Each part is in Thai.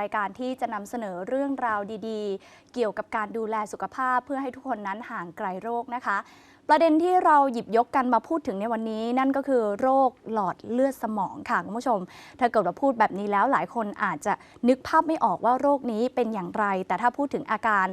รายการที่จะนำเสนอเรื่องราวดีๆ เกี่ยวกับการดูแลสุขภาพเพื่อให้ทุกคนนั้นห่างไกลโรคนะคะ ประเด็นที่เราหยิบยกกันมาพูดถึงในวันนี้ นั่นก็คือโรคหลอดเลือดสมองค่ะคุณผู้ชม ถ้าเกิดว่าพูดแบบนี้แล้วหลายคนอาจจะนึกภาพไม่ออกว่าโรคนี้เป็นอย่างไร แต่ถ้าพูดถึงอาการ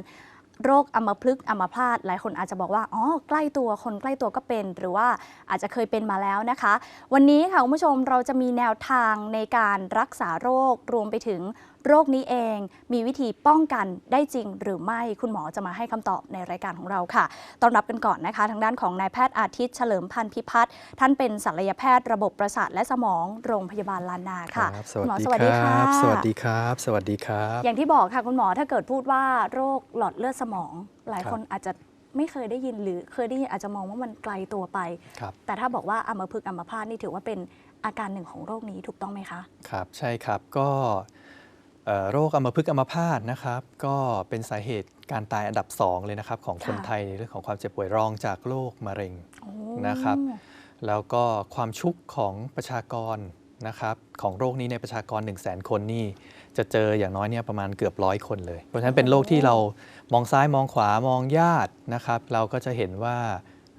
โรคอัมพฤกษ์อัมพาตหลายคนอาจจะบอกว่าอ๋อใกล้ตัวคนใกล้ตัวก็เป็น หรือว่าอาจจะเคยเป็นมาแล้วนะคะ วันนี้ค่ะคุณผู้ชมเราจะมีแนวทางในการรักษาโรครวมไปถึงโรคนี้เองมีวิธีป้องกันได้จริงหรือไม่คุณหมอจะมาให้คำตอบในรายการของเราค่ะ ต้อนรับกันก่อนนะคะ ทางด้านของนายแพทย์อาทิตย์เฉลิมพันธ์พิพัฒน์ท่านเป็นศัลยแพทย์ระบบประสาทและสมองโรงพยาบาลลานาค่ะรับสคุณหมอวัสดีสวัสดีคค่ะรับสวัสดีครับ สวัสดีครับ อย่างที่บอกค่ะคุณหมอถ้าเกิดพูดว่าโรคหลอดเลือดสมอง หลายครับคนอาจจะไม่เคยได้ยินหรือเคยได้ยินอาจจะมองว่ามันไกลตัวไปครับแต่ถ้าบอกว่าอัมพฤกษ์อัมพาตนี่ถือว่าเป็นอาการหนึ่งของโรคนี้ถูกต้องไหมคะ ครับ ใช่ครับ ก็เอ่อ โรคอัมพฤกษ์อัมพาตนะครับก็เป็นสาเหตุการตายอันดับ 2 เลยนะครับ ของคนค่ะไทยในเรื่องของความเจ็บป่วยรองจากโรคมะเร็งโอ้นะครับ แล้วก็ความชุกของประชากรนะครับของโรคนี้ในประชากร 1 0 0 0 0แคนนี่จะเจออย่างน้อยเนี่ยประมาณเกือบร้อยคนเลย เพราะฉะนั้นเป็นโรคที่เรามองซ้ายมองขวามองญาตินะครับ เราก็จะเห็นว่า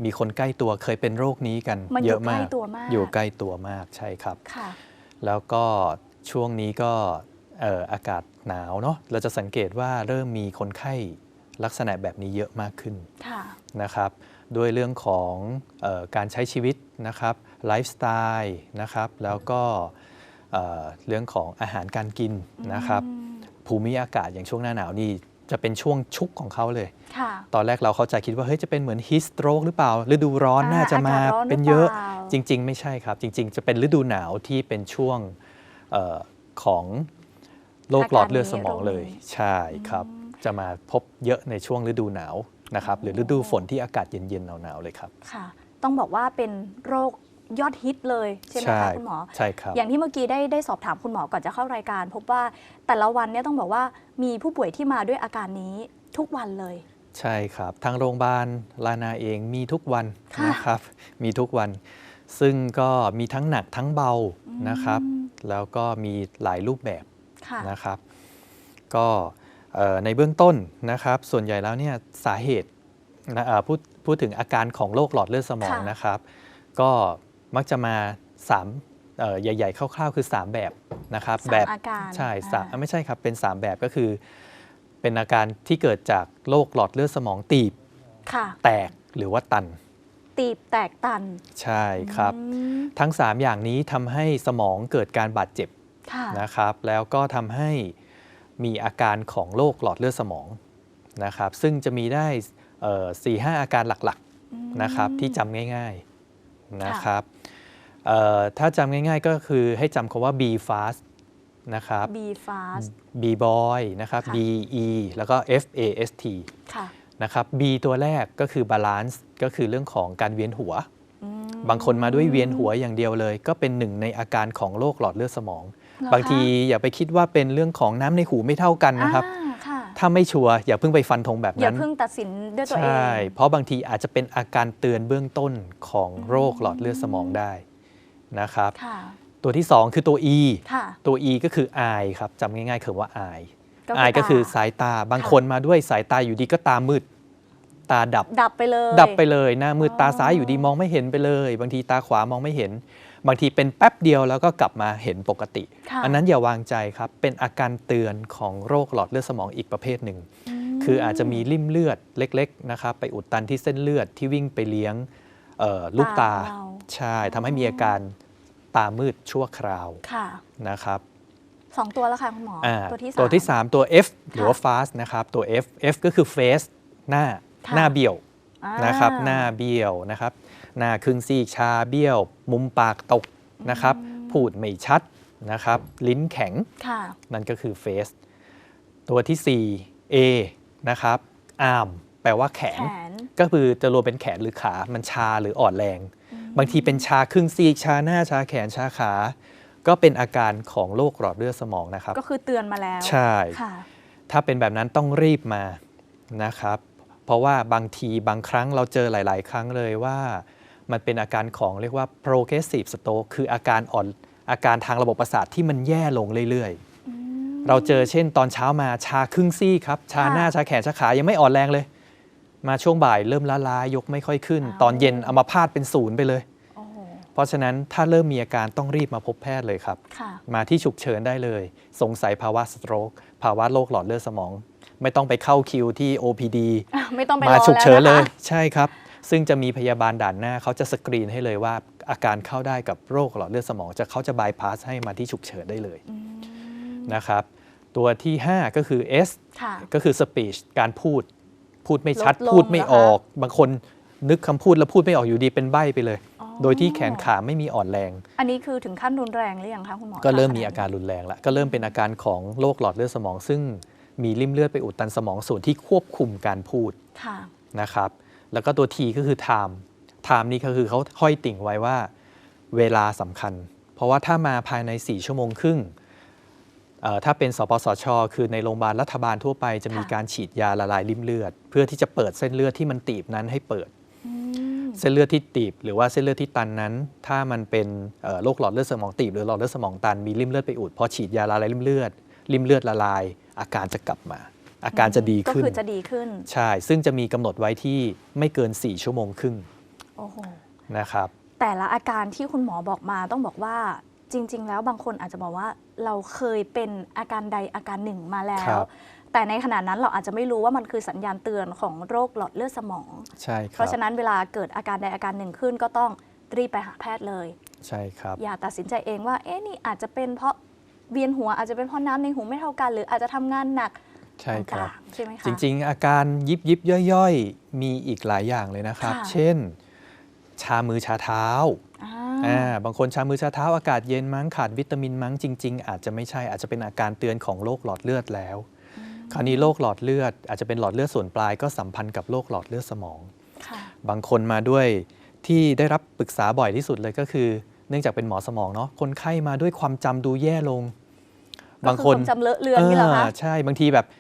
มีคนใกล้ตัวเคยเป็นโรคนี้กันมันอเยยู่อะใกล้มากตัวมาก อยู่ใกล้ตัวมากใช่ครับค่ะแล้วก็ช่วงนี้ก็เอ่ออากาศหนาวเนาะเราจะสังเกตว่าเริ่มมีคนไข้ลักษณะแบบนี้เยอะมากขึ้นค่ะนะครับด้วยเรื่องของเออการใช้ชีวิตนะครับไลฟ์สไตล์นะครับแล้วก็เอ่อเรื่องของอาหารการกินนะครับอืมภูมิอากาศอย่างช่วงหน้าหนาวนี่จะเป็นช่วงชุกของเขาเลยค่ะตอนแรกเราเข้าใจคิดว่าเฮ้ยจะเป็นเหมือนฮิสโตรกหรือเปล่า ฤดูร้อนอ่าน่าจะมาอากาศร้อนเป็นเยอะหรือเปล่าจริง ๆ ไม่ใช่ครับ จริง ๆ จะเป็นฤดูหนาวที่เป็นช่วงเออของ โรคหลอดเลือดสมองเลย ใช่ครับ จะมาพบเยอะในช่วงฤดูหนาวนะครับ หรือฤดูฝนที่อากาศเย็นๆหนาวๆเลยครับ ค่ะ ต้องบอกว่าเป็นโรคยอดฮิตเลยใช่ไหมคะคุณหมอ ใช่ครับ อย่างที่เมื่อกี้ได้ได้สอบถามคุณหมอก่อนจะเข้ารายการ พบว่าแต่ละวันเนี่ยต้องบอกว่ามีผู้ป่วยที่มาด้วยอาการนี้ทุกวันเลย ใช่ครับ ทางโรงพยาบาลลานาเองมีทุกวันค่ะนะครับ มีทุกวัน ซึ่งก็มีทั้งหนักทั้งเบานะครับอืมแล้วก็มีหลายรูปแบบค่ะ นะครับ ก็เอ่อในเบื้องต้นนะครับ ส่วนใหญ่แล้วเนี่ยสาเหตุนะเอ่อพูดพูดถึงอาการของโรคหลอดเลือดสมองค่ะนะครับ ก็มักจะมา3เอ่อใหญ่ ๆ คร่าวๆ คือ 3 แบบนะครับสามแบบอาการใช่สามอ่าไม่ใช่ครับเป็น 3 แบบก็คือ เป็นอาการที่เกิดจากโรคหลอดเลือดสมองตีบค่ะแตกหรือว่าตัน ตีบแตกตัน ใช่ครับอืมทั้ง 3 อย่างนี้ทำให้สมองเกิดการบาดเจ็บค่ะ นะครับ แล้วก็ทำให้มีอาการของโรคหลอดเลือดสมองนะครับ ซึ่งจะมีได้สี่ห้าอาการหลักอืมๆนะครับที่จำง่ายๆนะครับเอ่อถ้าจำง่ายๆก็คือให้จำคำว่า B fast นะครับ B fast B boy นะครับค่ะ B E แล้วก็ F A S T ค่ะนะครับ B ตัวแรกก็คือ balance ก็คือเรื่องของการเวียนหัวอืมบางคนมาด้วยเวียนหัวอย่างเดียวเลย ก็เป็นหนึ่งในอาการของโรคหลอดเลือดสมองเหรอคะ บางทีอย่าไปคิดว่าเป็นเรื่องของน้ำในหูไม่เท่ากันนะครับอ่าค่ะถ้าไม่ชัวร์อย่าเพิ่งไปฟันธงแบบอย่านั้นเพิ่งตัดสินด้วยตัวใชเอง่เพราะบางทีอาจจะเป็นอาการเตือนเบื้องต้นของโรคหลอดเลือดสมองได้นะครับค่ะตัวที่ 2 คือตัว E ค่ะตัว E ก็คือ eye ครับจำง่ายๆคือว่า eye ก็คือ eye ก็คือตาสายตาบางคนมาด้วยสายตาอยู่ดีก็ตามืด ตาดับ ดับไปเลย ดับไปเลยหน้ามืดอ๋อตาซ้ายอยู่ดีมองไม่เห็นไปเลย บางทีตาขวามองไม่เห็น บางทีเป็นแป๊บเดียวแล้วก็กลับมาเห็นปกติค่ะอันนั้นอย่าวางใจครับ เป็นอาการเตือนของโรคหลอดเลือดสมองอีกประเภทหนึ่งมคืออาจจะมีริ่มเลือดเล็กๆนะครับไปอุดตันที่เส้นเลือดที่วิ่งไปเลี้ยงเอ่อลูกตาตาเราใช่ทำให้มีอาการตามืดชั่วคราวค่ะนะครับสองตัวแล้วค่ะคุณหมออ่าตัวที่สามตัวที่ 3 ตัว F หรือว่า fast นะครับตัว F F ก็คือ face หน้าค่ะหน้าเบี้ยวอ่านะครับหน้าเบี้ยวนะครับ หน้าครึ่งซีกชาเบี้ยว มุมปากตกนะครับ พูดไม่ชัดนะครับ ลิ้นแข็งค่ะนั่นก็คือ face ตัวที่ 4 A นะครับ arm แปลว่าแขแขนนก็คือจะรวมเป็นแขนหรือขา มันชาหรืออ่อนแรง บางทีเป็นชาครึ่งซีกชาหน้าชาแขนชาขา ก็เป็นอาการของโรคหลอดเลือดสมองนะครับ ก็คือเตือนมาแล้ว ใช่ค่ะถ้าเป็นแบบนั้นต้องรีบมานะครับ เพราะว่าบางทีบางครั้งเราเจอหลาย ๆ ครั้งเลยว่า มันเป็นอาการของเรียกว่า progressive stroke คืออาการอ่อนอาการทางระบบประสาทที่มันแย่ลงเรื่อยๆ เราเจอเช่นตอนเช้ามาชาครึ่งซี่ครับ ชาหน้าค่ะชาแขนชาขายังไม่อ่อนแรงเลย มาช่วงบ่ายเริ่มล้าลายกไม่ค่อยขึ้นอ้าวตอนเย็นเอามาพาดเป็นศูนย์ไปเลยโอ้โหเพราะฉะนั้นถ้าเริ่มมีอาการต้องรีบมาพบแพทย์เลยครับค่ะมาที่ฉุกเฉินได้เลย สงสัยภาวะสโตรกภาวะโรคหลอดเลือดสมอง ไม่ต้องไปเข้าคิวที่ OPD อะไม่ต้องไปมารอฉุกเฉินแล้วเลนะยคะใช่ครับ ซึ่งจะมีพยาบาลด่านหน้าเขาจะสกรีนให้เลยว่าอาการเข้าได้กับโรคหลอดเลือดสมองจะเขาจะบายพาสให้มาที่ฉุกเฉินได้เลยนะครับ ตัวที่ 5 ก็คือ S ค่ะก็คือ speech การพูดพูดไม่ชัดลดลงพูดไม่เหรอคะออก บางคนนึกคำพูดแล้วพูดไม่ออกอยู่ดีเป็นใบ้ไปเลยอ๋อโดยที่แขนขาไม่มีอ่อนแรง อันนี้คือถึงขั้นรุนแรงหรือยังคะคุณหมอ ก็เริ่มคะมีอาการรุนแรงแล้วก็เริ่มเป็นอาการของโรคหลอดเลือดสมอง ซึ่งมีริ่มเลือดไปอุดตันสมองส่วนที่ควบคุมการพูดค่ะนะครับ แล้วก็ตัว T ก็คือ time time นี่ก็คือเขาห้อยติ่งไว้ว่าเวลาสำคัญ เพราะว่าถ้ามาภายใน 4 ชั่วโมงครึ่งเอ่อถ้าเป็นสปสช คือในโรงพยาบาลรัฐบาลทั่วไปจะมีค่ะการฉีดยาละลายริ่มเลือด เพื่อที่จะเปิดเส้นเลือดที่มันตีบนั้นให้เปิดอืมเส้นเลือดที่ตีบ หรือว่าเส้นเลือดที่ตันนั้น ถ้ามันเป็นเอ่อโรคหลอดเลือดสมองตีบ หรือหลอดเลือดสมองตันมีริ่มเลือดไปอุดพอฉีดยาละลายริ่มเลือด ริ่มเลือดละลาย อาการจะกลับมา อาการจะดีก็ขึ้น คือจะดีขึ้น ใช่ ซึ่งจะมีกำหนดไว้ที่ไม่เกิน 4 ชั่วโมงครึ่งโอ้โหนะครับ แต่ละอาการที่คุณหมอบอกมาต้องบอกว่าจริง ๆ แล้วบางคนอาจจะบอกว่าเราเคยเป็นอาการใดอาการหนึ่งมาแล้คว รับ แต่ในขณะนั้นเราอาจจะไม่รู้ว่ามันคือสัญญาณเตือนของโรคหลอดเลือดสมอง ใช่คเพรับราะฉะนั้นเวลาเกิดอาการใดอาการหนึ่งขึ้นก็ต้องรีบไปหาแพทย์เลย ใช่ครับ อย่าตัดสินใจเองว่า เอ๊ะนี่อาจจะเป็นเพราะเวียนหัวอาจจะเป็นเพราะน้ำในหูไม่เท่ากัน หรืออาจจะทำงานหนัก ใช่ครับต่างๆใช่ไหมคะจริง ๆ อาการยิบยิบย่อยๆ มีอีกหลายอย่างเลยนะครับค่ะเช่น ชามือชาเท้าอ่าอ่าบางคนชามือชาเท้าอากาศเย็นมั้งขาดวิตามินมั้งจริง ๆ อาจจะไม่ใช่อาจจะเป็นอาการเตือนของโรคหลอดเลือดแล้ว คราวนี้โรคหลอดเลือด อาจจะเป็นหลอดเลือดส่วนปลายก็สัมพันธ์กับโรคหลอดเลือดสมองค่ะบางคนมาด้วยที่ได้รับปรึกษาบ่อยที่สุดเลยก็คือ เนื่องจากเป็นหมอสมองเนาะคนไข้มาด้วยความจำดูแย่ลง บางคนก็อวามจำเลอะเลือนนี่เหรอคะาใช่บางทีแบบเ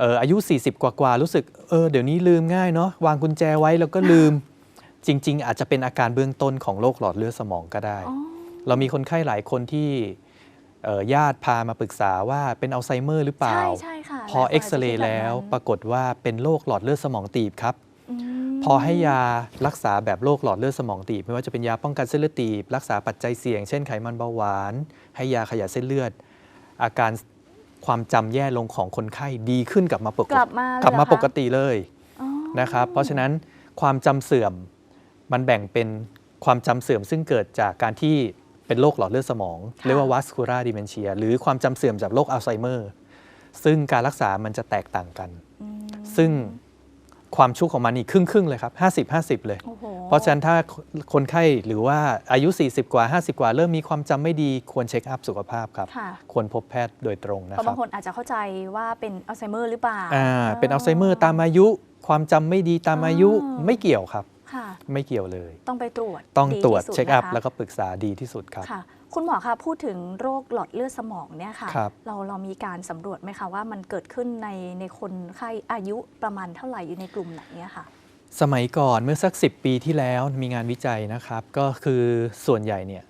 อ่ออายุ 40 กว่ากว่าๆรู้สึกเออเดี๋ยวนี้ลืมง่ายเนาะวางกุญแจไว้แล้วก็ลืม จริง ๆ อาจจะเป็นอาการเบื้องต้นของโรคหลอดเลือดสมองก็ได้อ๋อเรามีคนไข้หลายคนที่เอ่อญาติพามาปรึกษาว่าเป็นอัลไซเมอร์หรือเปล่าใช่ใช่ค่ะพอหลายคนเอ็กซเรย์อาจจะคิดบบแล้วนั้นปรากฏว่าเป็นโรคหลอดเลือดสมองตีบครับมพอให้ยารักษาแบบโรคหลอดเลือดสมองตีบ ไม่ว่าจะเป็นยาป้องกันเส้นเลือดตีบ รักษาปัจจัยเสี่ยง เช่นไขมันเบาหวาน ให้ยาขยายเส้นเลือด อาการ ความจำแย่ลงของคนไข้ดีขึ้นกลับมาปกกลับมาเลยกลับมาเหรอคะปกติเลยอ๋อนะครับ เพราะฉะนั้นความจำเสื่อมมันแบ่งเป็นความจำเสื่อมซึ่งเกิดจากการที่เป็นโรคหลอดเลือดสมอง เรียกว่า vascular dementia หรือความจำเสื่อมจากโรคอัลไซเมอร์ ซึ่งการรักษามันจะแตกต่างกันอืมซึ่ง ความชุกของมันนี่ครึ่งครึ่งๆเลยครับ50 50 เลยโอ้โหเพราะฉะนั้นถ้าคนไข้หรือว่าอายุ 40 กว่า 50 กว่า เริ่มมีความจำไม่ดีควรเช็คอัพสุขภาพครับค่ะควรพบแพทย์โดยตรงนะเพราะครับบางคนอาจจะเข้าใจว่าเป็นอัลไซเมอร์หรือเปล่าอ่าเป็นอัลไซเมอร์ตามอายุ ความจำไม่ดีตามอายุอ๋อไม่เกี่ยวครับค่ะไม่เกี่ยวเลย ต้องไปตรวจต้องดีตรวจที่สุดเช็คอัพนะคะแล้วก็ปรึกษาดีที่สุดครับ ค่ะคุณหมอคะพูดถึงโรคหลอดเลือดสมองเนี่ยค่ะ ครับเราเรามีการสำรวจไหมคะว่ามันเกิดขึ้นในในคนไข้อายุประมาณเท่าไหร่อยู่ในกลุ่มไหนเนี่ยค่ะ สมัยก่อนเมื่อสัก 10 ปีที่แล้วมีงานวิจัยนะครับ ก็คือส่วนใหญ่เนี่ย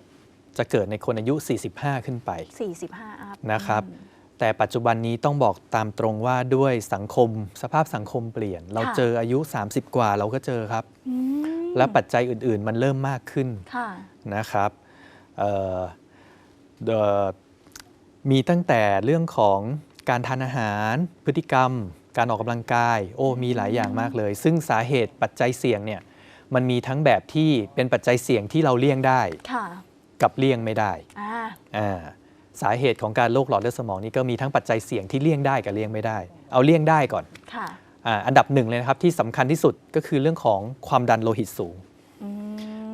จะเกิดในคนอายุ 45 ขึ้นไป 45อัพนะครับ อืม แต่ปัจจุบันนี้ต้องบอกตามตรงว่าด้วยสังคมสภาพสังคมเปลี่ยน เราค่ะ เจออายุ 30 กว่าเราก็เจอครับ อืมและปัจจัยอื่นๆ มันเริ่มมากขึ้นค่ะ นะครับเอ่อเอ่อ มีตั้งแต่เรื่องของการทานอาหารพฤติกรรม การออกกำลังกาย โอ้มีหลายอย่างมากเลย ซึ่งสาเหตุปัจจัยเสี่ยงเนี่ยมันมีทั้งแบบที่เป็นปัจจัยเสี่ยงที่เราเลี่ยงได้ค่ะกับเลี่ยงไม่ได้อ่าอ่าสาเหตุของการโรคหลอดเลือดสมองนี่ก็มีทั้งปัจจัยเสี่ยงที่เลี่ยงได้กับเลี่ยงไม่ได้ เอาเลี่ยงได้ก่อนค่ะอ่าอันดับหนึ่งเลยนะครับที่สำคัญที่สุดก็คือเรื่องของความดันโลหิตสูงอืม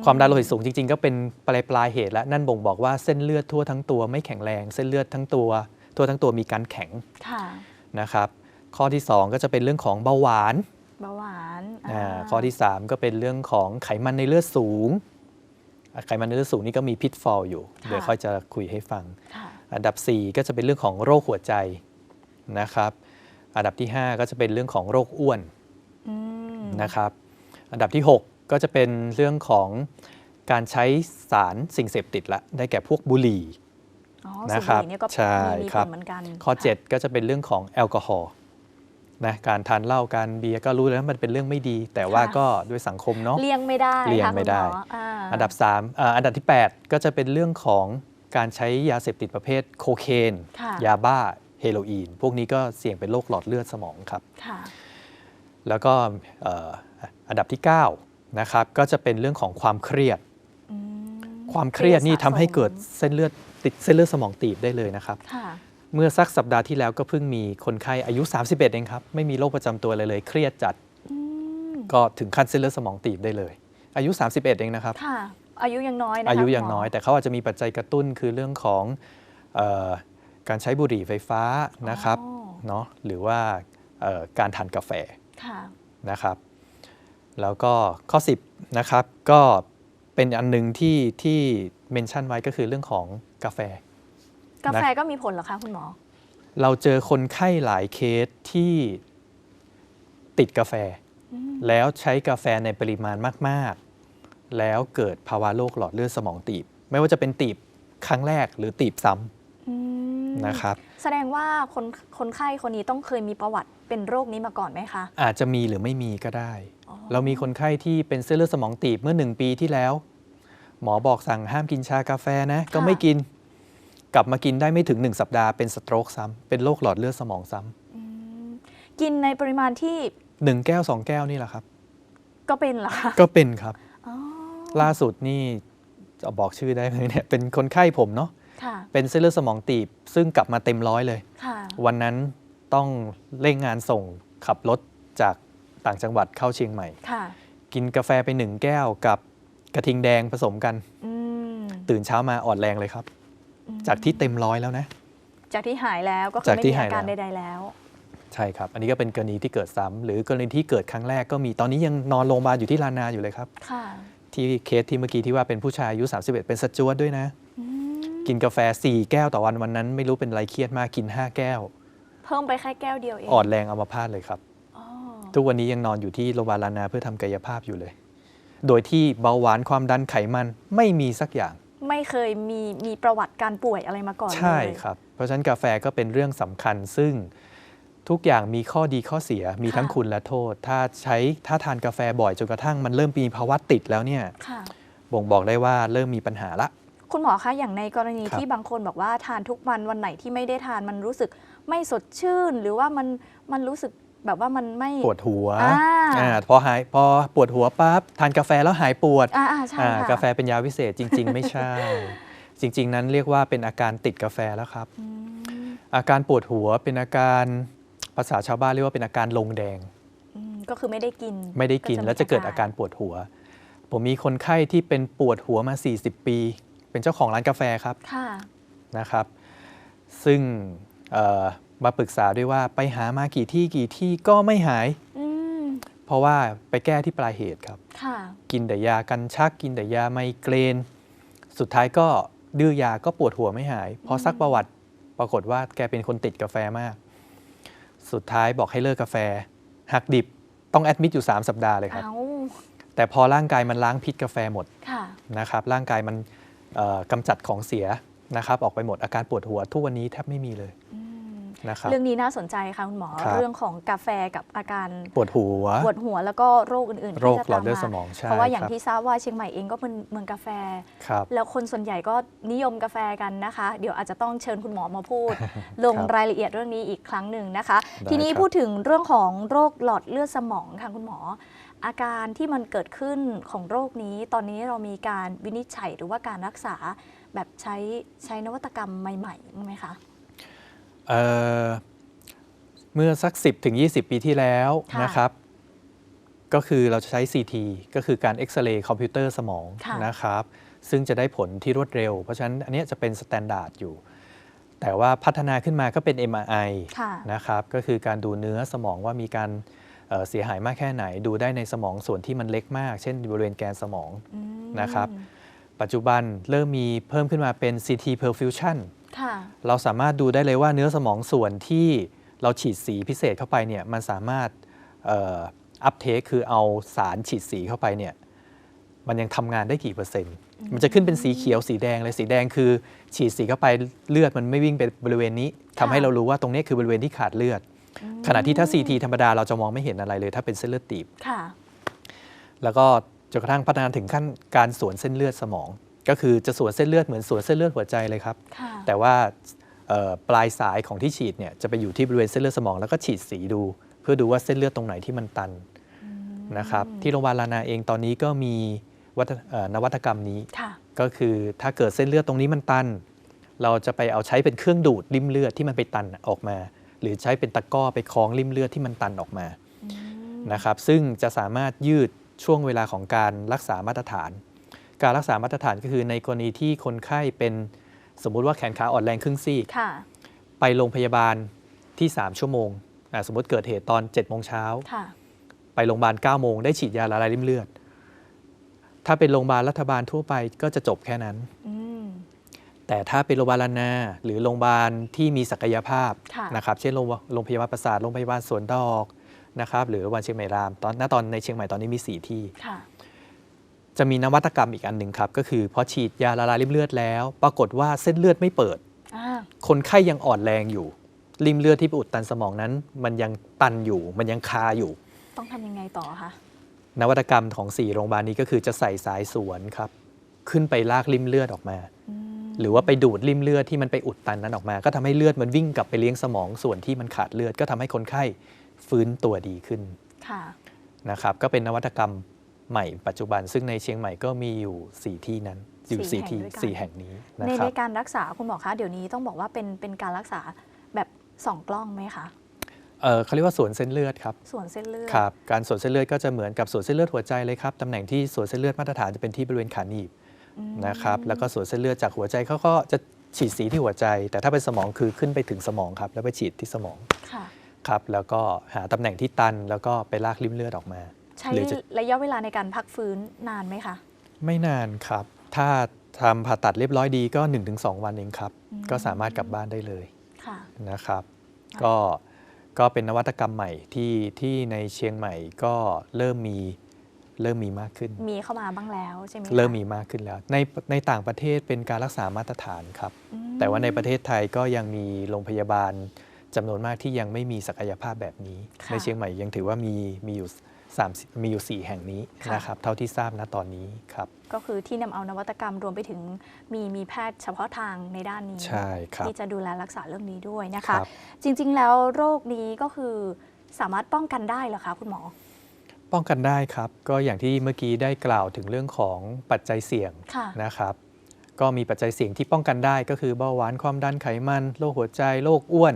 ความดันโลหิตสูงจริงๆ ก็เป็นปลายปลายเหตุและนั่นบ่งบอกว่าเส้นเลือดทั่วทั้งตัวไม่แข็งแรง เส้นเลือดทั้งตัว ทั่วทั้งตัวมีการแข็งค่ะนะครับข้อที่ 2 ก็จะเป็นเรื่องของเบาหวานเบาหวานอ่าข้อที่ 3 ก็เป็นเรื่องของไขมันในเลือดสูงอะไขมันในเลือดสูงนี่ก็มีพิษฟอลอยู่ เดี๋ยวค่อยจะคุยให้ฟังค่ะอันดับ 4 ก็จะเป็นเรื่องของโรคหัวใจนะครับ อันดับที่ 5 ก็จะเป็นเรื่องของโรคอ้วนอืมนะครับ อันดับที่ 6 ก็จะเป็นเรื่องของการใช้สารสิ่งเสพติดละได้แก่พวกบุหรี่อ๋อนะสูบครับุบหรี่เนี่ยก็ใช่มีมีคผรับลเหมือนกันข้อค่ะ7ก็จะเป็นเรื่องของแอลกอฮอล์นะการทานเหล้าการเบียร์ก็รู้แล้วมันเป็นเรื่องไม่ดี แต่ว่าก็ด้วยสังคมเนาะเลี่ยงไม่ได้เลี่ยงค่ะไม่คุณได้หมาอันดับ3อ่าอันดับที่ 8 ก็จะเป็นเรื่องของการใช้ยาเสพติดประเภทโคเคนค่ะยาบ้าเฮโรอีน พวกนี้ก็เสี่ยงเป็นโรคหลอดเลือดสมองครับค่ะแล้วก็เอ่ออันดับที่ 9 นะครับก็จะเป็นเรื่องของความเครียดอืมความเครียดนี่สะสมทำให้เกิดเส้นเลือดติดเส้นเลือดสมองตีบได้เลยนะครับค่ะเมื่อสักสัปดาห์ที่แล้วก็เพิ่งมีคนไข้อายุ 31 เองครับ ไม่มีโรคประจำตัวอะไรเลย เครียดจัดอืมก็ถึงขั้นเส้นเลือดสมองตีบได้เลย อายุ 31 เองนะครับค่ะอายุยังน้อยนะคะอายุคุณหมยังน้อยแต่เขาอาจจะมีปัจจัยกระตุ้นคือเรื่องของเออการใช้บุหรี่ไฟฟ้านะครับอ๋อเนาะหรือว่าเอ่อการทานกาแฟค่ะนะครับ แล้วก็ข้อ 10 นะครับ ก็เป็นอันหนึงที่ที่เมนชั่นไว้ก็คือเรื่องของกาแฟ กาแฟก็มีผลเหรอคะคุณหมอ เราเจอคนไข้หลายเคสที่ติดกาแฟอืมแล้วใช้กาแฟในปริมาณมาก ๆ แล้วเกิดภาวะโรคหลอดเลือดสมองตีบ ไม่ว่าจะเป็นตีบครั้งแรกหรือตีบซ้อืมำนะครับแสดงว่าคนคนไข้คนนี้ต้องเคยมีประวัติเป็นโรคนี้มาก่อนไหมคะ อาจจะมีหรือไม่มีก็ได้อ๋อ เรามีคนไข้ที่เป็นเส้นเลือดสมองตีบเมื่อหนึ่งปีที่แล้ว หมอบอกสั่งห้ามกินชากาแฟนะ ก็ไม่กิน กลับมากินได้ไม่ถึง 1 สัปดาห์เป็นสโตรกซ้ำเป็นโรคหลอดเลือดสมองซ้อืมกินในปริมาณที่ำหนึ่งแก้วสองแก้วนี่แหละครับ ก็เป็นเหรอคะก็เป็นครับอ๋อล่าสุดนี่จะบอกชื่อได้ไหมเนี่ยเป็นคนไข้ผมเนาะค่ะเป็นเส้นเลือดสมองตีบ ซึ่งกลับมาเต็มร้อยเลยค่ะวันนั้นต้องเร่งงานส่งขับรถจาก ต่างจังหวัดเข้าเชียงใหม่ค่ะกินกาแฟไปหนึ่งแก้วกับกระทิงแดงผสมกันอืมตื่นเช้ามาอ่อนแรงเลยครับอืมจากที่เต็มร้อยแล้วนะ จากที่หายแล้วก็คือจากไม่ที่มีหายอาการแล้วใดๆแล้ว ใช่ครับ อันนี้ก็เป็นกรณีที่เกิดซ้ำหรือกรณีที่เกิดครั้งแรกก็มีตอนนี้ยังนอนโรงพยาบาลอยู่ที่ลานาอยู่เลยครับค่ะที่เคสที่เมื่อกี้ที่ว่าเป็นผู้ชายอายุ 31 เป็นสจวตด้วยนะอืมกินกาแฟ 4 แก้วต่อวันวันนั้น ไม่รู้เป็นไรเครียดมากกิน 5 แก้ว เพิ่มไปแค่แก้วเดียวเองอ่อนแรงอัมพาตเลยครับอ๋อ ทุกวันนี้ยังนอนอยู่ที่โรงพยาบาลลานาเพื่อทำกายภาพอยู่เลย โดยที่เบาหวานความดันไขมันไม่มีสักอย่าง ไม่เคยมีมีประวัติการป่วยอะไรมาก่อนเลยใช่ครับ เพราะฉะนั้นกาแฟก็เป็นเรื่องสำคัญซึ่งทุกอย่างมีข้อดีข้อเสียมีทั้งคุณและโทษ ถ้าใช้ถ้าทานกาแฟบ่อยจนกระทั่งมันเริ่มมีภาวะติดแล้วเนี่ยค่ะบ่งบอกได้ว่าเริ่มมีปัญหาละ คุณหมอคะอย่างในกรณีครับที่บางคนบอกว่าทานทุกวันวันไหนที่ไม่ได้ทานมันรู้สึกไม่สดชื่น หรือว่ามันมันรู้สึก แบบว่ามันไม่ปวดหัวอ่าอ่าพอหายพอปวดหัวปั๊บทานกาแฟแล้วหายปวดอ่าอ่าใช่อ่าค่ะกาแฟเป็นยาวิเศษจริง ๆ ไม่ใช่ จริง ๆ นั้นเรียกว่าเป็นอาการติดกาแฟแล้วครับอืมอาการปวดหัวเป็นอาการภาษาชาวบ้านเรียกว่าเป็นอาการลงแดงอืมก็คือไม่ได้กิน ไม่ได้กินมีแล้วจะเกิดอาการปวดหัว ผมมีคนไข้ที่เป็นปวดหัวมา 40 ปี เป็นเจ้าของร้านกาแฟครับค่ะนะครับ ซึ่งเอ่อ มาปรึกษาด้วยว่าไปหามากี่ที่กี่ที่ก็ไม่หาย อืมเพราะว่าไปแก้ที่ปลายเหตุครับ ค่ะกินแต่ยากันชัก กินแต่ยาไมเกรน สุดท้ายก็ดื้อยาก็ปวดหัวไม่หาย พอซักประวัติปรากฏว่าแกเป็นคนติดกาแฟมาก สุดท้ายบอกให้เลิกกาแฟ หักดิบต้องแอดมิดอยู่ 3 สัปดาห์เลยครับ เอาแต่พอร่างกายมันล้างพิษกาแฟหมดค่ะ นะครับ ร่างกายมันเอ่อกำจัดของเสียนะครับ ออกไปหมดอาการปวดหัวทุกวันนี้แทบไม่มีเลย อืม นะครับ เรื่องนี้น่าสนใจค่ะคุณหมอ ครับ เรื่องของกาแฟกับอาการปวดหัว ปวดหัวแล้วก็โรคอื่นๆโรคที่จะหลอดตามเลือดมาสมองใช่เพราะว่าอย่างครับที่ทราบว่าเชียงใหม่เองก็เป็นเมืองกาแฟ ครับ แล้วคนส่วนใหญ่ก็นิยมกาแฟกันนะคะ เดี๋ยวอาจจะต้องเชิญคุณหมอมาพูด ลงครับรายละเอียดเรื่องนี้อีกครั้งหนึ่งนะคะ ได้ทีนี้ครับ พูดถึงเรื่องของโรคหลอดเลือดสมองค่ะคุณหมอ อาการที่มันเกิดขึ้นของโรคนี้ ตอนนี้เรามีการวินิจฉัยหรือว่าการรักษาแบบใช้ใช้นวัตกรรมใหม่ๆบ้างไหมคะ เอ่อเมื่อสัก 10ถึง20 ปีที่แล้วค่ะนะครับ ก็คือเราจะใช้ CT ก็คือการเอ็กซเรย์คอมพิวเตอร์สมองค่ะ นะครับ ซึ่งจะได้ผลที่รวดเร็ว เพราะฉะนั้นอันเนี้ยจะเป็นสแตนดาร์ดอยู่ แต่ว่าพัฒนาขึ้นมาก็เป็น MRI ค่ะ นะครับ ก็คือการดูเนื้อสมองว่ามีการเอ่อเสียหายมากแค่ไหน ดูได้ในสมองส่วนที่มันเล็กมาก เช่นบริเวณแกนสมอง อืม นะครับ ปัจจุบันเริ่มมีเพิ่มขึ้นมาเป็น CT perfusion ค่ะ เราสามารถดูได้เลยว่าเนื้อสมองส่วนที่เราฉีดสีพิเศษเข้าไปเนี่ยมันสามารถอัพเทคคือเอาสารฉีดสีเข้าไปเนี่ยมันยังทำงานได้กี่เปอร์เซ็นต์ มันจะขึ้นเป็นสีเขียวสีแดงเลยสีแดงคือฉีดสีเข้าไปเลือดมันไม่วิ่งไปบริเวณนี้ทำให้ค่ะเรารู้ว่าตรงนี้คือบริเวณที่ขาดเลือด ขณะที่ถ้า CT ธรรมดาเราจะมองไม่เห็นอะไรเลย ถ้าเป็นเส้นเลือดตีบค่ะแล้วก็จนกระทั่งพัฒนาถึงขั้นการสวนเส้นเลือดสมอง ก็คือจะสวนเส้นเลือดเหมือนสวนเส้นเลือดหัวใจเลยครับค่ะแต่ว่าเอ่อปลายสายของที่ฉีดเนี่ยจะไปอยู่ที่บริเวณเส้นเลือดสมองแล้วก็ฉีดสีดู เพื่อดูว่าเส้นเลือดตรงไหนที่มันตันนะครับที่โรงพยาบาลรานาเองตอนนี้ก็มีวัฒเอ่อนวัตกรรมนี้ค่ะก็คือถ้าเกิดเส้นเลือดตรงนี้มันตัน เราจะไปเอาใช้เป็นเครื่องดูดริมเลือดที่มันไปตันออกมา หรือใช้เป็นตะกร้อไปคล้องริมเลือดที่มันตันออกมานะครับซึ่งจะสามารถยืดช่วงเวลาของการรักษามาตรฐาน การรักษามาตรฐานก็คือในกรณีที่คนไข้เป็นสมมุติว่าแขนขาอ่อนแรงครึ่งซีกค่ะไปโรงพยาบาลที่ 3 ชั่วโมงอะสมมติเกิดเหตุตอน7โมงเช้าค่ะไปโรงพยาบาล9โมงได้ฉีดยาละลายริ่มเลือด ถ้าเป็นโรงพยาบาลรัฐบาลทั่วไปก็จะจบแค่นั้นอืมแต่ถ้าเป็นโรงพยาบาลลานาหรือโรงพยาบาลที่มีศักยภาพค่ะนะครับเช่นโรงโรงพยาบาลประสาทโรงพยาบาลสวนดอกนะครับหรือโรงพยาบาลเชียงใหม่รามตอนณตอนในเชียงใหม่ตอนนี้มี 4 ที่ค่ะ จะมีนวัตกรรมอีกอันหนึ่งครับ ก็คือพอฉีดยาละลายริ่มเลือดแล้ว ปรากฏว่าเส้นเลือดไม่เปิดอ่าคนไข้ยังอ่อนแรงอยู่ริมเลือดที่ไปอุดตันสมองนั้น มันยังตันอยู่ มันยังคาอยู่ ต้องทำยังไงต่อคะนวัตกรรมของ 4 โรงพยาบาลนี้ก็คือจะใส่สายสวนครับ ขึ้นไปลากริมเลือดออกมาอืมหรือว่าไปดูดริมเลือดที่มันไปอุดตันนั้นออกมา ก็ทำให้เลือดมันวิ่งกลับไปเลี้ยงสมองส่วนที่มันขาดเลือด ก็ทำให้คนไข้ฟื้นตัวดีขึ้นค่ะนะครับก็เป็นนวัตกรรม ใหม่ปัจจุบัน ซึ่งในเชียงใหม่ก็มีอยู่ 4 ที่นั้น อยู่สี่4ที่แห่งด้วยกันสี่แห่งนี้นะในครัในบการรักษาคุณหมอคะเดี๋ยวนี้ต้องบอกว่าเป็นเป็นการรักษาแบบสองกล้องไหมคะเอ่อเขาเรียกว่าสวนเส้นเลือดครับส่วนเส้นเลือด ครับ การสวนเส้นเลือดก็จะเหมือนกับสวนเส้นเลือดหัวใจเลยครับตำแหน่งที่สวนเส้นเลือดมาตรฐานจะเป็นที่บริเวณขาหนีบอืม นะครับแล้วก็สวนเส้นเลือดจากหัวใจเขาก็จะฉีดสีที่หัวใจ แต่ถ้าเป็นสมองคือขึ้นไปถึงสมองครับแล้วไปฉีดที่สมองค่ะ ครับแล้วก็หาตำแหน่งที่ตันแล้วก็ไปลากริมเลือดออกมา ใช้หรือจะระยะเวลาในการพักฟื้นนานไหมคะ ไม่นานครับ ถ้าทำผ่าตัดเรียบร้อยดีก็ 1-2 วันเองครับ อืม ก็สามารถกลับบ้านได้เลยค่ะ นะครับก็ก็เป็นนวัตกรรมใหม่ที่ที่ในเชียงใหม่ก็เริ่มมีเริ่มมีมากขึ้น มีเข้ามาบ้างแล้วใช่ไหมคะเริ่มมีมากขึ้นแล้ว ในในต่างประเทศเป็นการรักษามาตรฐานครับ อืมแต่ว่าในประเทศไทยก็ยังมีโรงพยาบาลจำนวนมากที่ยังไม่มีศักยภาพแบบนี้ค่ะในเชียงใหม่ยังถือว่ามีมีอยู่ 3มีอยู่ 4 แห่งนี้ค่ะนะครับเท่าที่ทราบณตอนนี้ครับก็คือที่นำเอานวัตกรรมรวมไปถึงมีมีแพทย์เฉพาะทางในด้านนี้ใช่ครับที่จะดูแลรักษาเรื่องนี้ด้วยนะครัคะบจริง ๆ แล้วโรคนี้ก็คือสามารถป้องกันได้เหรอคะคุณหมอ ป้องกันได้ครับ ก็อย่างที่เมื่อกี้ได้กล่าวถึงเรื่องของปัจจัยเสี่ยงค่ะนะครับ ก็มีปัจจัยเสี่ยงที่ป้องกันได้ก็คือเบาหวานความดันไขมันโรคหัวใจโรคอ้วน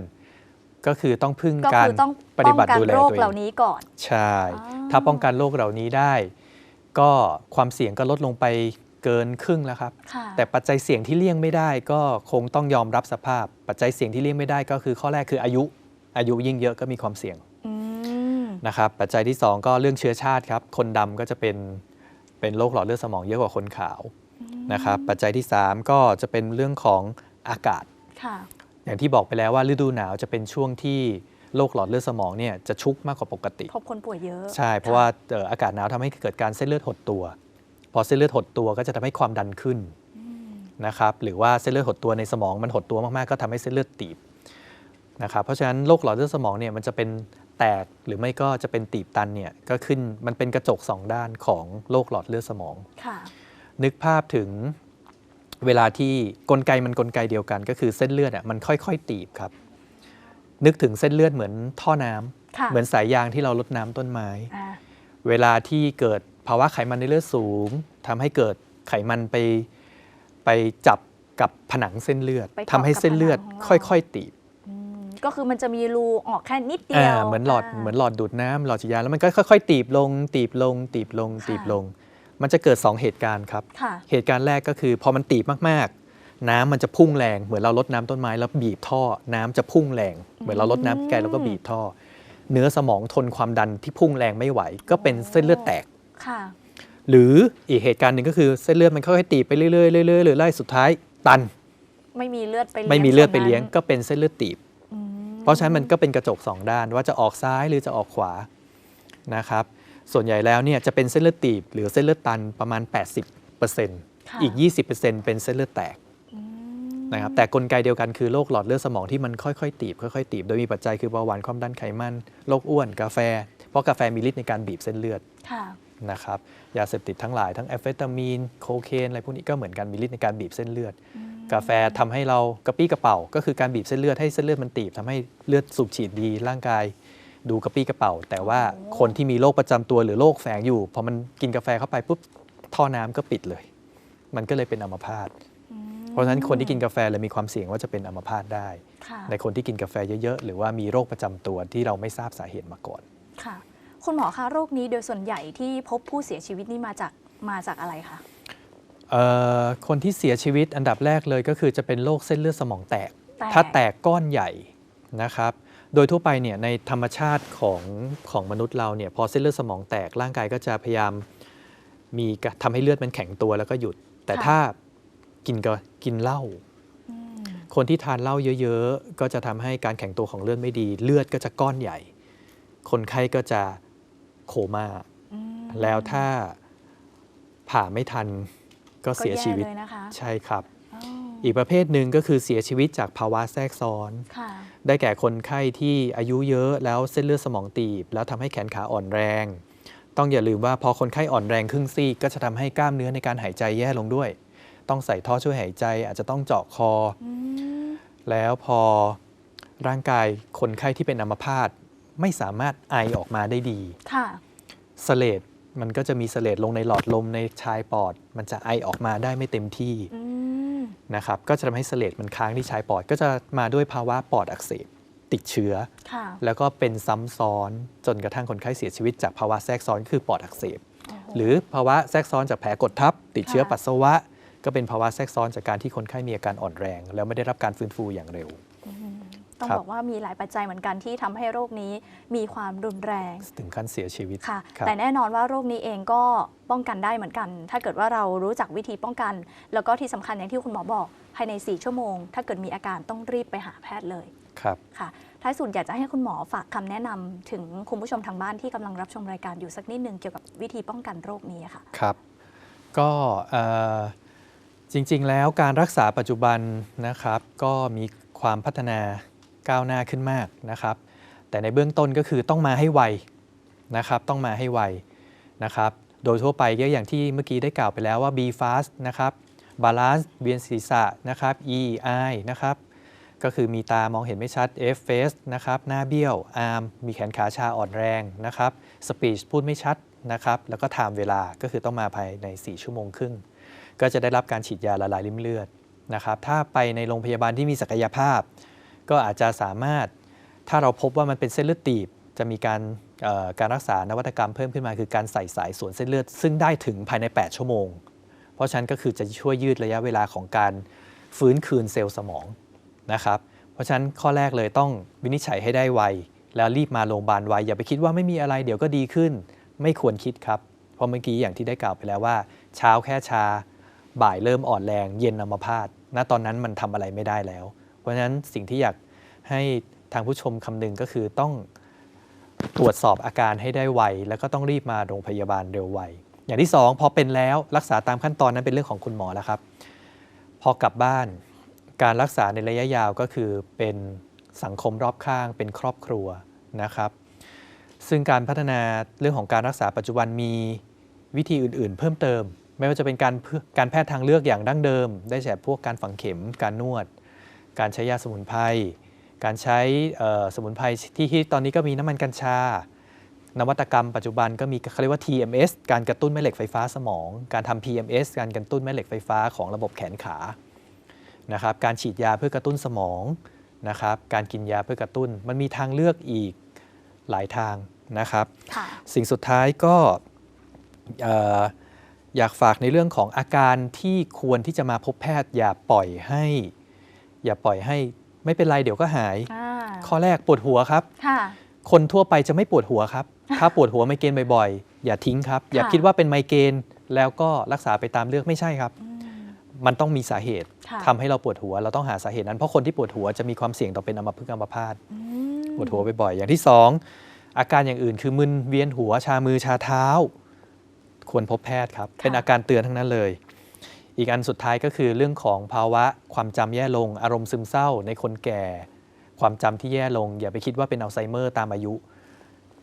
ก็คือต้องพึ่งก็การคือต้องปป้ฏิองบัติกันดูแลโรคตัวเอเหล่างนี้ก่อน ใช่ อ๋อ ถ้าป้องกันโรคเหล่านี้ได้ ก็ความเสี่ยงก็ลดลงไปเกินครึ่งแล้วครับ ค่ะแต่ปัจจัยเสี่ยงที่เลี่ยงไม่ได้ ก็คงต้องยอมรับสภาพ ปัจจัยเสี่ยงที่เลี่ยงไม่ได้ก็คือข้อแรกคืออายุ อายุยิ่งเยอะก็มีความเสี่ยงอืมนะครับ ปัจจัยที่2ก็เรื่องเชื้อชาติครับ คนดำก็จะเป็นเป็นโรคหลอดเลือดสมองเยอะกว่าคนขาวนะครับ ปัจจัยที่3ก็จะเป็นเรื่องของอากาศ ค่ะ อย่างที่บอกไปแล้วว่าฤดูหนาวจะเป็นช่วงที่โรคหลอดเลือดสมองเนี่ยจะชุกมากกว่าปกติ พบคนป่วยเยอะใช่ เพราะว่าเอ่ออากาศหนาวทำให้เกิดการเส้นเลือดหดตัว พอเส้นเลือดหดตัวก็จะทำให้ความดันขึ้นนะครับหรือว่าเส้นเลือดหดตัวในสมองมันหดตัวมากๆ ก็ทำให้เส้นเลือดตีบนะครับเพราะฉะนั้นโรคหลอดเลือดสมองเนี่ยมันจะเป็นแตกหรือไม่ก็จะเป็นตีบตันเนี่ยก็ขึ้นมันเป็นกระจกสองด้านของโรคหลอดเลือดสมองค่ะนึกภาพถึง เวลาที่กลไกมันกลไกเดียวกัน ก็คือเส้นเลือดอะมันค่อยๆ ตีบครับ นึกถึงเส้นเลือดเหมือนท่อน้ำค่ะเหมือนสายยางที่เราลดน้ำต้นไม้อ่าเวลาที่เกิดภาวะไขมันในเลือดสูงทำให้เกิดไขมันไปไปจับกับผนังเส้นเลือดไปเกาะทำให้เส้นเลือดกับผนังของเราค่อยๆ ตีบอืมก็คือมันจะมีรูออกแค่นิดเดีอ่ายวเหมือนหลอดาเหมือนหลอดดูดน้ำหลอดฉีดยาแล้วมันก็ค่อยๆ ตีบลง ตีบลง ตีบลงค่ะตีบลง มันจะเกิด 2 เหตุการณ์ครับค่ะเหตุการณ์แรกก็คือพอมันตีบมากๆ น้ำมันจะพุ่งแรงเหมือนเราลดน้ำต้นไม้แล้วบีบท่อ น้ำจะพุ่งแรง เหมือนเราลดน้ำแกแล้วก็บีบท่อ เนื้อสมองทนความดันที่พุ่งแรงไม่ไหว ก็เป็นเส้นเลือดแตกค่ะหรืออีกเหตุการณ์หนึ่งก็คือเส้นเลือดมันค่อยๆตีบไปเรื่อยๆเรื่อยๆเรื่อยๆไล่สุดท้ายตัน ไม่มีเลือดไปไม่มีเลือดไปส่วนนั้นเลี้ยงก็เป็นเส้นเลือดตีบอืมเพราะฉะนั้นมันก็เป็นกระจก2ด้านว่าจะออกซ้ายหรือจะออกขวานะครับ ส่วนใหญ่แล้วเนี่ยจะเป็นเส้นเลือดตีบหรือเส้นเลือดตันประมาณ 80%ค่ะอีก 20%เป็นเส้นเลือดแตกอืมนะครับแต่กลไกเดียวกันคือโรคหลอดเลือดสมองที่มันค่อยๆ ตีบค่อยๆตีบโดยมีปัจจัยคือเบาหวานความดันไขมันโรคอ้วนกาแฟ เพราะกาแฟมีฤทธิ์ในการบีบเส้นเลือดค่ะนะครับยาเสพติดทั้งหลายทั้งแอมเฟตามีนโคเคนอะไรพวกนี้ก็เหมือนกันมีฤทธิ์ในการบีบเส้นเลือด กาแฟทำให้เรากระปี้กระเป๋า ก็คือการบีบเส้นเลือดให้เส้นเลือดมันตีบทำให้เลือดสูบฉีดดีร่างกาย ดูกระปี้กระเป๋า แต่ว่าโอ้คนที่มีโรคประจำตัวหรือโรคแฝงอยู่พอมันกินกาแฟเข้าไปปุ๊บท่อน้ำก็ปิดเลย มันก็เลยเป็นอัมพาตอืมเพราะฉะนั้นคนที่กินกาแฟเลยมีความเสี่ยงว่าจะเป็นอัมพาตได้ค่ะในคนที่กินกาแฟเยอะๆ หรือว่ามีโรคประจำตัวที่เราไม่ทราบสาเหตุมาก่อนค่ะ คุณหมอคะโรคนี้โดยส่วนใหญ่ที่พบผู้เสียชีวิตนี่มาจากมาจากอะไรคะเอ่อคนที่เสียชีวิตอันดับแรกเลยก็คือจะเป็นโรคเส้นเลือดสมองแตกแตกถ้าแตกก้อนใหญ่นะครับ โดยทั่วไปเนี่ยในธรรมชาติของของมนุษย์เราเนี่ยพอเส้นเลือดสมองแตกร่างกายก็จะพยายามมีกะทำให้เลือดมันแข็งตัวแล้วก็หยุด แต่ถ้ากินก็กินเหล้าอืมคนที่ทานเหล้าเยอะ ๆ ก็จะทำให้การแข็งตัวของเลือดไม่ดี เลือดก็จะก้อนใหญ่ คนไข้ก็จะโคม่าอืมแล้วถ้าผ่าไม่ทันก็เสียชีวิตก็แย่เลยนะคะใช่ครับ อ๋ออีกประเภทหนึ่งก็คือเสียชีวิตจากภาวะแทรกซ้อนค่ะได้แก่คนไข้ที่อายุเยอะแล้วเส้นเลือดสมองตีบ แล้วทำให้แขนขาอ่อนแรง ต้องอย่าลืมว่าพอคนไข้อ่อนแรงครึ่งซีกก็จะทำให้กล้ามเนื้อในการหายใจแย่ลงด้วย ต้องใส่ท่อช่วยหายใจอาจจะต้องเจาะคออืมแล้วพอร่างกายคนไข้ที่เป็นอัมพาตไม่สามารถไอออกมาได้ดีค่ะเสเลดมันก็จะมีเสเลดลงในหลอดลมในชายปอด มันจะไอออกมาได้ไม่เต็มที่อืม นะครับก็จะทำให้เสเลดมันค้างที่ชายปอด ก็จะมาด้วยภาวะปอดอักเสบติดเชื้อค่ะแล้วก็เป็นซ้ำซ้อนจนกระทั่งคนไข้เสียชีวิต จากภาวะแทรกซ้อนคือปอดอักเสบโอ้โหหรือภาวะแทรกซ้อนจากแผลกดทับ ติดเชื้อค่ะปัสสาวะ ก็เป็นภาวะแทรกซ้อนจากการที่คนไข้มีอาการอ่อนแรง แล้วไม่ได้รับการฟื้นฟูอย่างเร็วอืม ต้องครับบอกว่ามีหลายปัจจัยเหมือนกันที่ทำให้โรคนี้มีความรุนแรง ถึงขั้นเสียชีวิตค่ะครับแต่แน่นอนว่าโรคนี้เองก็ป้องกันได้เหมือนกัน ถ้าเกิดว่าเรารู้จักวิธีป้องกัน แล้วก็ที่สำคัญอย่างที่คุณหมอบอกภายใน 4 ชั่วโมง ถ้าเกิดมีอาการต้องรีบไปหาแพทย์เลยครับค่ะท้ายสุดอยากจะให้คุณหมอฝากคำแนะนำถึงคุณผู้ชมทางบ้านที่กำลังรับชมรายการอยู่สักนิดนึงเกี่ยวกับวิธีป้องกันโรคนี้ค่ะครับ ก็เอ่อจริงๆ แล้วการรักษาปัจจุบันนะครับ ก็มีความพัฒนา ก้าวหน้าขึ้นมากนะครับ แต่ในเบื้องต้นก็คือต้องมาให้ไวนะครับต้องมาให้ไวนะครับโดยทั่วไปก็อย่างที่เมื่อกี้ได้กล่าวไปแล้วว่า B fast นะครับ balance เวียนศีรษะนะครับ E eye นะครับก็คือมีตามองเห็นไม่ชัด F face นะครับหน้าเบี้ยว arm มีแขนขาชาอ่อนแรงนะครับ speech พูดไม่ชัดนะครับแล้วก็ time เวลาก็คือต้องมาภายใน 4 ชั่วโมงครึ่ง ก็จะได้รับการฉีดยาละลายริ่มเลือดนะครับถ้าไปในโรงพยาบาลที่มีศักยภาพ ก็อาจจะสามารถถ้าเราพบว่ามันเป็นเส้นเลือดตีบ จะมีการการรักษานวัตกรรมเพิ่มขึ้นมาคือการใส่สายสวนเส้นเลือด ซึ่งได้ถึงภายใน 8 ชั่วโมง เพราะฉะนั้นก็คือจะช่วยยืดระยะเวลาของการฟื้นคืนเซลล์สมองนะครับ เพราะฉะนั้นข้อแรกเลยต้องวินิจฉัยให้ได้ไว แล้วรีบมาโรงพยาบาลไว อย่าไปคิดว่าไม่มีอะไรเดี๋ยวก็ดีขึ้น ไม่ควรคิดครับ เพราะเมื่อกี้อย่างที่ได้กล่าวไปแล้วว่า เช้าแค่ชา บ่ายเริ่มอ่อนแรง เย็นอัมพาตณตอนนั้นมันทำอะไรไม่ได้แล้ว เพราะฉะนั้นสิ่งที่อยากให้ทางผู้ชมคำนึงก็คือต้องตรวจสอบอาการให้ได้ไว แล้วก็ต้องรีบมาโรงพยาบาลเร็วไว อย่างที่สองพอเป็นแล้วรักษาตามขั้นตอนนั้นเป็นเรื่องของคุณหมอแล้วครับ พอกลับบ้านการรักษาในระยะยาวก็คือเป็นสังคมรอบข้างเป็นครอบครัวนะครับ ซึ่งการพัฒนาเรื่องของการรักษาปัจจุบันมีวิธีอื่น ๆ เพิ่มเติม ไม่ว่าจะเป็นการการแพทย์ทางเลือกอย่างดั้งเดิม ได้แก่พวกการฝังเข็มการนวด การใช้ยาสมุนไพร การใช้เอ่อสมุนไพรที่ฮิตตอนนี้ก็มีน้ำมันกัญชา นวัตกรรมปัจจุบันก็มีเขาเรียกว่า TMS การกระตุ้นแม่เหล็กไฟฟ้าสมอง การทำ PMS การกระตุ้นแม่เหล็กไฟฟ้าของระบบแขนขานะครับการฉีดยาเพื่อกระตุ้นสมองนะครับการกินยาเพื่อกระตุ้นมันมีทางเลือกอีกหลายทางนะครับค่ะสิ่งสุดท้ายก็เอ่ออยากฝากในเรื่องของอาการที่ควรที่จะมาพบแพทย์อย่าปล่อยให้ อย่าปล่อยให้ไม่เป็นไรเดี๋ยวก็หายอ่าข้อแรกปวดหัวครับค่ะคนทั่วไปจะไม่ปวดหัวครับ ถ้าปวดหัวไมเกรนบ่อยๆ อย่าทิ้งครับ อย่าค่ะคิดว่าเป็นไมเกรนแล้วก็รักษาไปตามเลือกไม่ใช่ครับอืมมันต้องมีสาเหตุค่ะทำให้เราปวดหัว เราต้องหาสาเหตุนั้น เพราะคนที่ปวดหัวจะมีความเสี่ยงต่อเป็นอัมพฤกษ์อัมพาตอืมปวดหัวบ่อยๆ อย่างที่สองอาการอย่างอื่นคือมึนเวียนหัวชามือชาเท้า ควรพบแพทย์ครับ เป็นอาการเตือนทั้งนั้นเลย อีกอันสุดท้ายก็คือเรื่องของภาวะความจำแย่ลง อารมณ์ซึมเศร้าในคนแก่ ความจำที่แย่ลง อย่าไปคิดว่าเป็นอัลไซเมอร์ตามอายุ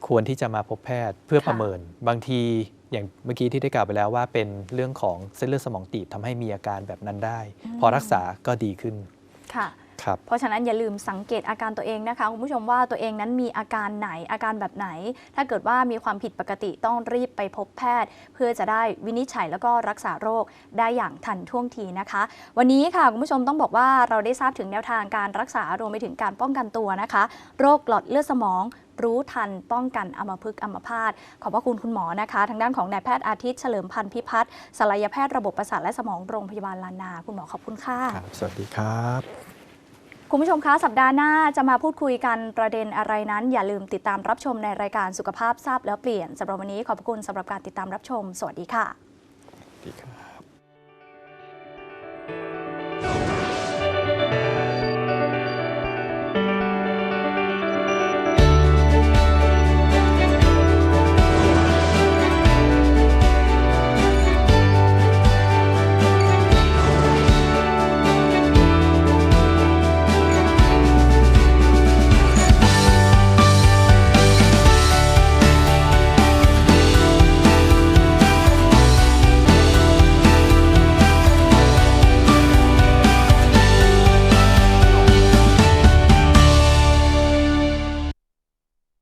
ควรที่จะมาพบแพทย์เพื่อค่ะประเมิน บางทีอย่างเมื่อกี้ที่ได้กล่าวไปแล้วว่าเป็นเรื่องของเส้นเลือดสมองตีบทำให้มีอาการแบบนั้นได้ พอรักษาก็ดีขึ้นค่ะครับ เพราะฉะนั้นอย่าลืมสังเกตอาการตัวเองนะคะคุณผู้ชมว่าตัวเองนั้นมีอาการไหนอาการแบบไหน ถ้าเกิดว่ามีความผิดปกติต้องรีบไปพบแพทย์ เพื่อจะได้วินิจฉัยแล้วก็รักษาโรคได้อย่างทันท่วงทีนะคะ วันนี้ค่ะคุณผู้ชมต้องบอกว่าเราได้ทราบถึงแนวทางการรักษารวมไปถึงการป้องกันตัวนะคะ โรคหลอดเลือดสมองรู้ทันป้องกันอัมพฤกษ์อัมพาตขอบพระคุณคุณหมอนะคะ ทางด้านของนายแพทย์อาทิตย์เฉลิมพันธ์พิพัฒน์ศัลยแพทย์ระบบประสาทและสมองโรงพยาบาลลานา คุณหมอขอบคุณค่ะครับสวัสดีครับ คุณผู้ชมคะ สัปดาห์หน้าจะมาพูดคุยกันประเด็นอะไรนั้น อย่าลืมติดตามรับชมในรายการสุขภาพทราบแล้วเปลี่ยนสำหรับวันนี้ขอบคุณสำหรับการติดตามรับชม สวัสดีค่ะสวัสดีครับ